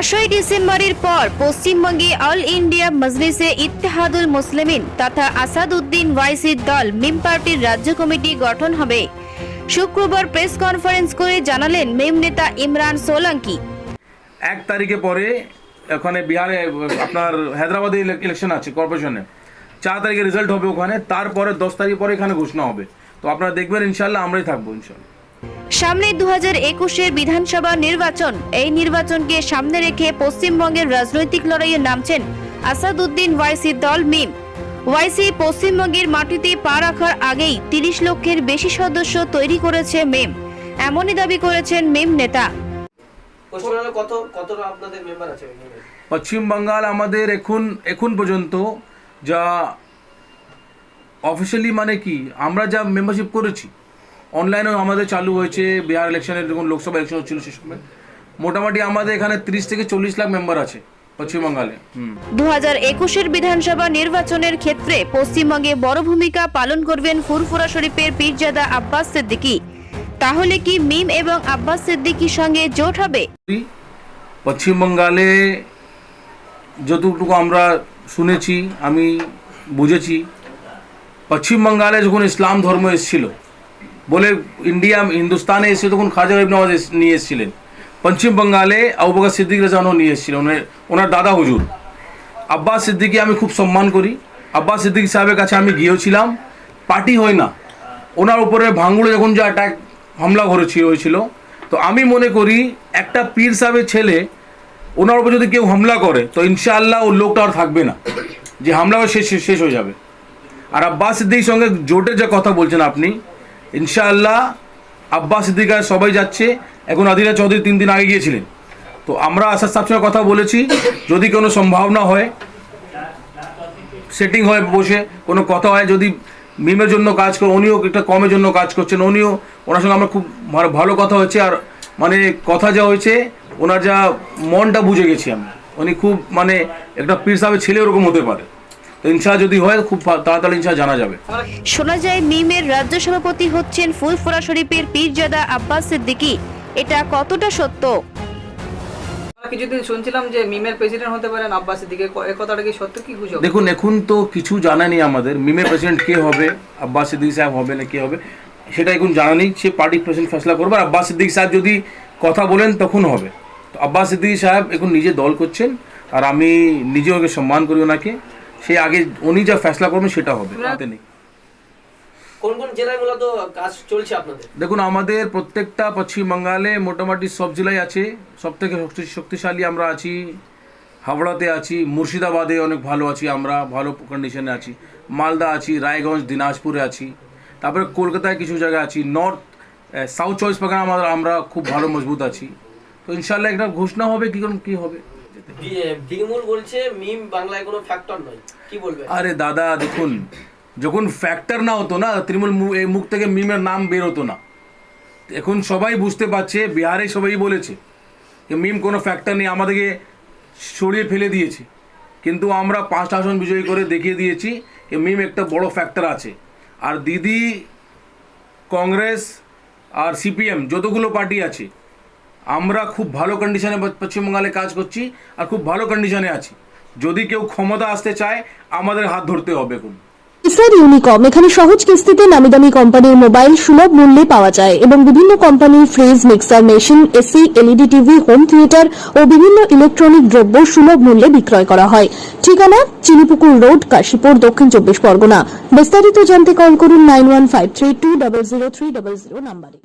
পাঁচই ডিসেম্বরের পর পশ্চিমবঙ্গে অল ইন্ডিয়া মজলিসে ইত্তেহাদুল মুসলিমিন তথা আসাদউদ্দিন ওয়াইসির দল মিম পার্টির রাজ্য কমিটি গঠন হবে। শুক্রবার প্রেস কনফারেন্স করে জানালেন মিম নেতা ইমরান সোলাঙ্কি। এক তারিখে পরে ওখানে বিহারে, আপনার হায়দ্রাবাদে ইলেকশন আছে কর্পোরেশনে চার তারিখে রেজাল্ট হবে ওখানে, তারপরে দশ তারিখ পরে এখানে ঘোষণা হবে। তো আপনারা দেখবেন ইনশাল্লাহ আমরাই থাকব ইনশাল্লাহ সামনে দু হাজার একুশের বিধানসভা নির্বাচন। এই নির্বাচনকে সামনে রেখে পশ্চিমবঙ্গের রাজনৈতিক লড়াইয়ে নামছেন আসাদুদ্দিন ওয়াইসির দল মিম। ওয়াইসি পশ্চিমবঙ্গের মাটিতে পা রাখার আগেই তিরিশ লক্ষের বেশি সদস্য তৈরি করেছে মিম। এমনই দাবি করেছেন মিম নেতা? পশ্চিম বাঙ্গাল আমাদের এখন এখন পর্যন্ত যা অফিসিয়ালি মানে কি আমরা যা মেম্বারশিপ করেছি অনলাইনেও আমাদের চালু হয়েছে বিহার ইলেকশনের যখন লোকসভা ইলেকশন হচ্ছিল সে সময়। মোটামুটি আমাদের এখানে তিরিশ থেকে চল্লিশ লাখ মেম্বার আছে পশ্চিম বাঙ্গালে হুম। দু হাজার একুশের বিধানসভা নির্বাচনের ক্ষেত্রে পশ্চিমবঙ্গে বড় ভূমিকা পালন করবেন ফুরফুরা শরীফের পীরজাদা আব্বাস সিদ্দিকী। তাহলে কি মিম এবং আব্বাস সিদ্দিকীর সঙ্গে জোট হবে? পশ্চিম বাঙ্গালে যতটুকু আমরা শুনেছি আমি বুঝেছি পশ্চিম বাঙ্গালে যখন ইসলাম ধর্ম এসেছিল বলে ইন্ডিয়া, হিন্দুস্তানে এসে তখন খাজা গরিব নওয়াজ নিয়ে এসেছিলেন। পশ্চিম বাঙ্গালে সিদ্দিক রাজানও নিয়ে এসেছিলেন। ওনার দাদা হুজুর। আব্বাস সিদ্দিকি আমি খুব সম্মান করি। আব্বাস সিদ্দিক সাহেবের কাছে আমি গিয়েছিলাম পার্টি হয় না। ওনার উপরে ভাঙ্গুড়ে যখন যে অ্যাটাক হামলা করেছিল হয়েছিল। তো আমি মনে করি, একটা পীর সাহেবের ছেলে, ওনার উপর যদি কেউ হামলা করে, তো ইনশাআল্লাহ ও লোকটা আর থাকবে না। যে হামলা শেষ শেষ হয়ে যাবে। আর আব্বাস সিদ্দিকির সঙ্গে জোটের যে কথা বলছেন আপনি ইনশাআল্লাহ আব্বাস সিদ্দিকায় সবাই যাচ্ছে। এখন আদিরা চৌধুরী তিন দিন আগে গিয়েছিলেন। তো আমরা আসার সাহেবের কথা বলেছি। যদি কোনো সম্ভাবনা হয় সেটিং হয় বসে, কোনো কথা হয়, যদি মিমের জন্য কাজ করে, উনিও একটা কমের জন্য কাজ করছেন, উনিও ওনার সঙ্গে আমার খুব ভালো- কথা হয়েছে। আর মানে কথা যা হয়েছে, ওনার যা মনটা বুঝে গেছি আমি। উনি খুব মানে একটা পীর ছেলে ওরকম হতে পারে। তো ইনশা যদি হয় খুব তাড়াতাড়ি ইনশা জানা যাবে। শোনা যায় মিমের রাজ্য সভাপতি হচ্ছেন ফুলফুরা শরীফের পীরজাদা আব্বাস সিদ্দিকী। এটা কতটা সত্য? কিছুদিন শুনছিলাম যে মিমের প্রেসিডেন্ট হতে পারেন আব্বাসের দিকে এ কথাটা কি সত্য কি গুজব? দেখুন এখন তো কিছু জানা নেই আমাদের। মিমের প্রেসিডেন্ট কে হবে? আব্বাস সিদ্দিক সাহেব হবে না কে হবে? সেটা এখন জানা নেই। সে পার্টি প্রেসিডেন্ট ফেসলা করবে। আর আব্বাস সিদ্দিক সাহেব যদি কথা বলেন তখন হবে। তো আব্বাস সিদ্দিক সাহেব এখন নিজে দল করছেন। আর আমি নিজে ওকে সম্মান করি ওনাকে। সে আগে উনি যা ফেসলা করবেন সেটা হবে হাতে নেই। কোন কোন জেলায় মূলত কাজ চলছে আপনাদের? দেখুন আমাদের প্রত্যেকটা পশ্চিম পশ্চিমবাঙ্গালে মোটামুটি সব জেলায় আছে। সব থেকে শক্তি- শক্তিশালী আমরা আছি হাওড়াতে আছি মুর্শিদাবাদে অনেক ভালো আছি আমরা ভালো কন্ডিশনে আছি। মালদা আছি রায়গঞ্জ দিনাজপুরে আছি। তারপরে কলকাতায় কিছু জায়গায় আছি। নর্থ সাউথ চব্বিশ পরগনা আমরা আমরা খুব ভালো মজবুত আছি। তো ইনশাল্লাহ একটা ঘোষণা হবে কি কোন কি হবে? বলছে মিম বাংলায় কোনো ফ্যাক্টর নয়। কি বলবে? আরে দাদা, দেখুন, যখন ফ্যাক্টর না হতো না, তৃণমূল মুখ থেকে মিমের নাম বের হতো না। এখন সবাই বুঝতে পারছে, বিহারে সবাই বলেছে যে মিম কোনো ফ্যাক্টর নেই, আমাদেরকে সরিয়ে ফেলে দিয়েছে। কিন্তু আমরা পাঁচটা আসন বিজয়ী করে দেখিয়ে দিয়েছি যে মিম একটা বড় ফ্যাক্টর আছে। আর দিদি, কংগ্রেস আর সিপিএম, যতগুলো পার্টি আছে আমরা খুব ভালো কন্ডিশনে পশ্চিমবঙ্গালে কাজ করছি আর খুব ভালো কন্ডিশনে আছি। যদি কেউ ক্ষমতা আসতে চায়, আমাদের হাত ধরতে হবে এখন এসআর ইউনিকম, এখানে সহজ কিস্তিতে নামি দামি কোম্পানির মোবাইল সুলভ মূল্যে পাওয়া যায় এবং বিভিন্ন কোম্পানির fridge, mixer, machine, AC, LED, TV, home theatre ও বিভিন্ন ইলেকট্রনিক দ্রব্য সুলভ মূল্যে বিক্রয় করা হয়। ঠিকানা, চিনিপুকুর রোড, কাশীপুর, দক্ষিণ চব্বিশ পরগনা। বিস্তারিত জানতে কল করুন nine one five three two zero three zero নাম্বারে